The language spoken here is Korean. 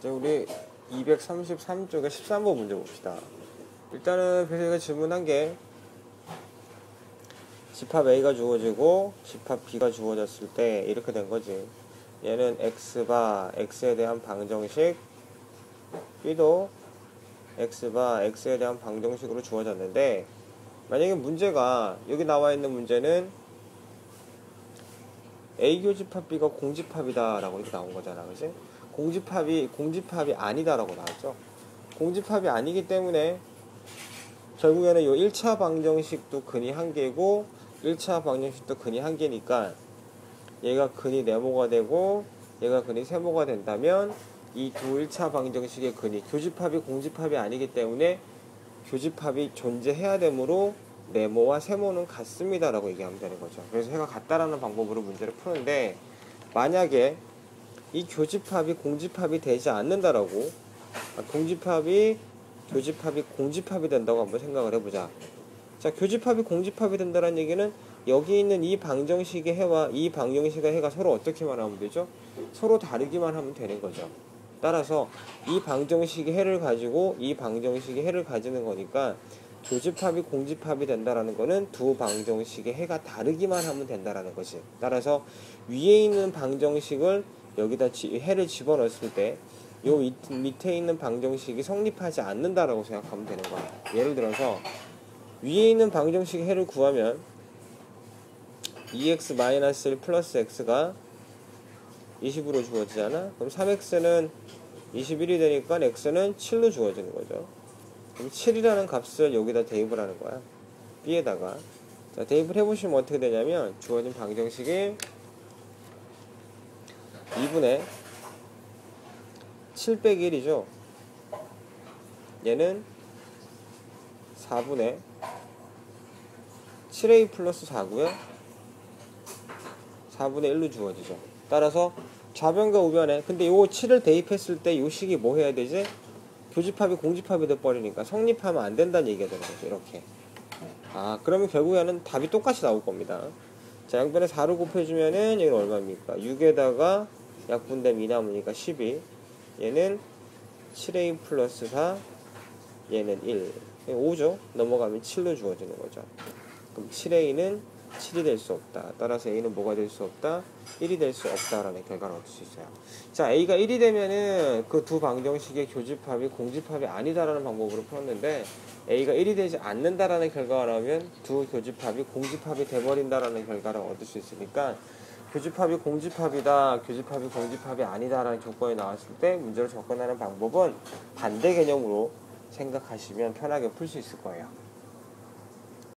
이제 우리 233쪽에 13번 문제 봅시다. 일단은 배수가 질문한 게 집합 A가 주어지고 집합 B가 주어졌을 때 이렇게 된 거지. 얘는 X바 X에 대한 방정식 B도 X바 X에 대한 방정식으로 주어졌는데 만약에 문제가 여기 나와 있는 문제는 A 교집합 B가 공집합이다 라고 이렇게 나온 거잖아 그지? 공집합이 공집합이 아니다라고 나왔죠 공집합이 아니기 때문에 결국에는 요 1차 방정식도 근이 한 개고 1차 방정식도 근이 한 개니까 얘가 근이 네모가 되고 얘가 근이 세모가 된다면 이 두 1차 방정식의 근이 교집합이 공집합이 아니기 때문에 교집합이 존재해야 되므로 네모와 세모는 같습니다라고 얘기하면 되는 거죠. 그래서 해가 같다라는 방법으로 문제를 푸는데 만약에 이 교집합이 공집합이 되지 않는다라고 아, 공집합이 교집합이 공집합이 된다고 한번 생각을 해보자. 자, 교집합이 공집합이 된다는 얘기는 여기 있는 이 방정식의 해와 이 방정식의 해가 서로 어떻게만 하면 되죠? 서로 다르기만 하면 되는 거죠. 따라서 이 방정식의 해를 가지고 이 방정식의 해를 가지는 거니까 교집합이 공집합이 된다라는 거는 두 방정식의 해가 다르기만 하면 된다라는 거지. 따라서 위에 있는 방정식을 여기다 지, 해를 집어넣었을 때 요 밑에 있는 방정식이 성립하지 않는다라고 생각하면 되는 거야. 예를 들어서 위에 있는 방정식의 해를 구하면 2x-1 플러스 x가 20으로 주어지잖아. 그럼 3x는 21이 되니까 x는 7로 주어지는 거죠. 그럼 7이라는 값을 여기다 대입을 하는 거야. b에다가. 자, 대입을 해보시면 어떻게 되냐면 주어진 방정식이 2분의 7 빼기 1이죠. 얘는 4분의 7a 플러스 4고요. 4분의 1로 주어지죠. 따라서 좌변과 우변에 근데 요 7을 대입했을 때 요 식이 뭐 해야 되지? 교집합이 공집합이 돼버리니까 성립하면 안 된다는 얘기가 되는 거죠. 이렇게. 아 그러면 결국에는 답이 똑같이 나올 겁니다. 자 양변에 4를 곱해주면은 얘는 얼마입니까? 6에다가 2 남으니까 12 얘는 7a 플러스 4 얘는 1 5죠? 넘어가면 7로 주어지는 거죠. 그럼 7a는 7이 될 수 없다. 따라서 a는 뭐가 될 수 없다? 1이 될 수 없다라는 결과를 얻을 수 있어요. 자 a가 1이 되면은 그 두 방정식의 교집합이 공집합이 아니다라는 방법으로 풀었는데 a가 1이 되지 않는다라는 결과가 나오면 두 교집합이 공집합이 돼버린다라는 결과를 얻을 수 있으니까 교집합이 공집합이다, 교집합이 공집합이 아니다라는 조건이 나왔을 때 문제를 접근하는 방법은 반대 개념으로 생각하시면 편하게 풀 수 있을 거예요.